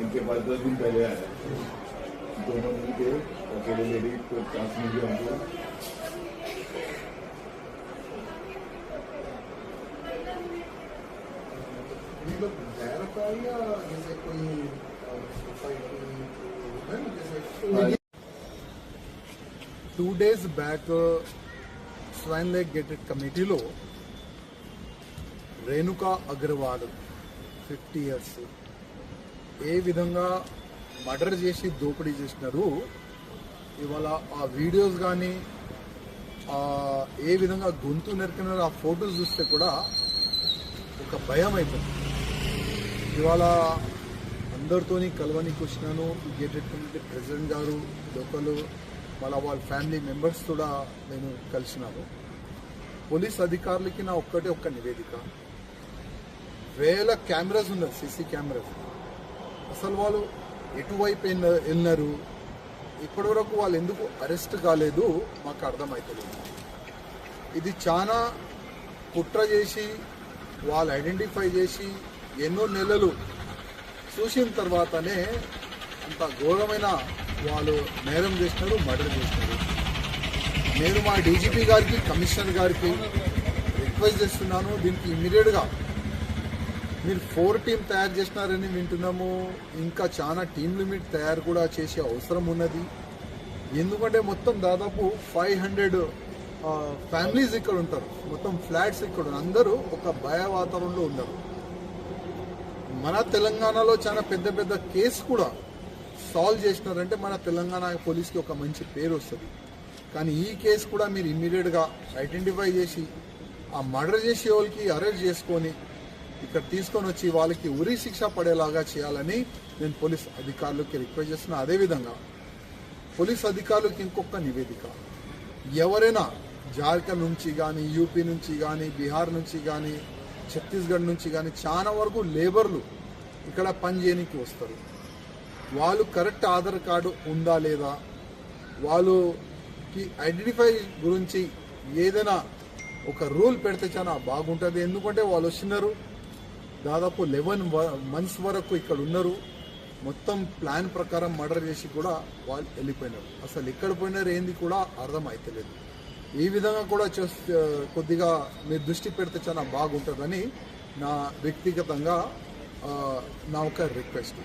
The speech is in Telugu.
इनके पास दस दिन पहले आया तो था दोनों दिन के अकेले लेडी को चांस मिल गया हमको टू डेज़ बैक स्वाइन लेग गेटेड कमेटी लो रेणुका अग्रवाल फिफ्टी ईयर्स ఏ విధంగా మర్డర్ చేసి దోపిడీ చేసినారు ఇవాళ ఆ వీడియోస్ కానీ ఏ విధంగా గొంతు నెరికినారో ఆ ఫొటోస్ చూస్తే కూడా ఒక భయం అవుతుంది ఇవాళ అందరితోని కలవనికి వచ్చినాను ఈ గేటెడ్ ప్రెసిడెంట్ గారు లోకల్ మళ్ళీ వాళ్ళ ఫ్యామిలీ మెంబర్స్ కూడా నేను కలిసినాను. పోలీస్ అధికారులకి నా ఒక్కటే ఒక్క నివేదిక. వేల కెమెరాస్ ఉన్నాయి సీసీ కెమెరాస్ అసలు వాళ్ళు ఎటువైపు వెళ్ళినారు వెళ్ళినారు ఇప్పటివరకు వాళ్ళు ఎందుకు అరెస్ట్ కాలేదు? మాకు అర్థమవుతుంది ఇది చాలా కుట్ర చేసి వాళ్ళు ఐడెంటిఫై చేసి ఎన్నో నెలలు చూసిన తర్వాతనే అంత ఘోరమైన వాళ్ళు నేరం చేసినారు మర్డర్ చేసినారు. నేను మా డీజీపీ గారికి కమిషనర్ గారికి రిక్వెస్ట్ చేస్తున్నాను దీనికి ఇమ్మీడియట్గా మీరు ఫోర్ టీమ్ తయారు చేసినారని వింటున్నాము. ఇంకా చాలా టీం లిమిట్ తయారు కూడా చేసే అవసరం ఉన్నది. ఎందుకంటే మొత్తం దాదాపు ఫైవ్ హండ్రెడ్ ఫ్యామిలీస్ ఇక్కడ ఉంటారు. మొత్తం ఫ్లాట్స్ ఇక్కడ అందరూ ఒక భయ వాతావరణంలో ఉన్నారు. మన తెలంగాణలో చాలా పెద్ద పెద్ద కేసు కూడా సాల్వ్ చేసినారంటే మన తెలంగాణ పోలీస్కి ఒక మంచి పేరు వస్తుంది. కానీ ఈ కేసు కూడా మీరు ఇమ్మీడియట్గా ఐడెంటిఫై చేసి ఆ మర్డర్ చేసే వాళ్ళకి అరెస్ట్ చేసుకొని ఇక్కడ తీసుకొని వచ్చి వాళ్ళకి ఉరి శిక్ష పడేలాగా చేయాలని నేను పోలీస్ అధికారులకి రిక్వెస్ట్ చేస్తున్నా. అదేవిధంగా పోలీస్ అధికారులకు ఇంకొక నివేదిక. ఎవరైనా జార్ఖండ్ నుంచి కానీ యూపీ నుంచి కానీ బీహార్ నుంచి కానీ ఛత్తీస్గఢ్ నుంచి కానీ చాలా వరకు లేబర్లు ఇక్కడ పనిచేయడానికి వస్తారు. వాళ్ళు కరెక్ట్ ఆధార్ కార్డు ఉందా లేదా? వాళ్ళకి ఐడెంటిఫై గురించి ఏదైనా ఒక రూల్ పెడితే చాలా బాగుంటుంది. ఎందుకంటే వాళ్ళు వచ్చినారు దాదాపు లెవెన్ మంత్స్ వరకు ఇక్కడ ఉన్నారు. మొత్తం ప్లాన్ ప్రకారం మర్డర్ చేసి కూడా వాళ్ళు వెళ్ళిపోయినారు. అసలు ఎక్కడ పోయినారు ఏంది కూడా అర్థం అవుతలేదు ఈ విధంగా కూడా చేస్తే కొద్దిగా మీరు దృష్టి పెడితే చాలా బాగుంటుందని నా వ్యక్తిగతంగా నా ఒక రిక్వెస్ట్.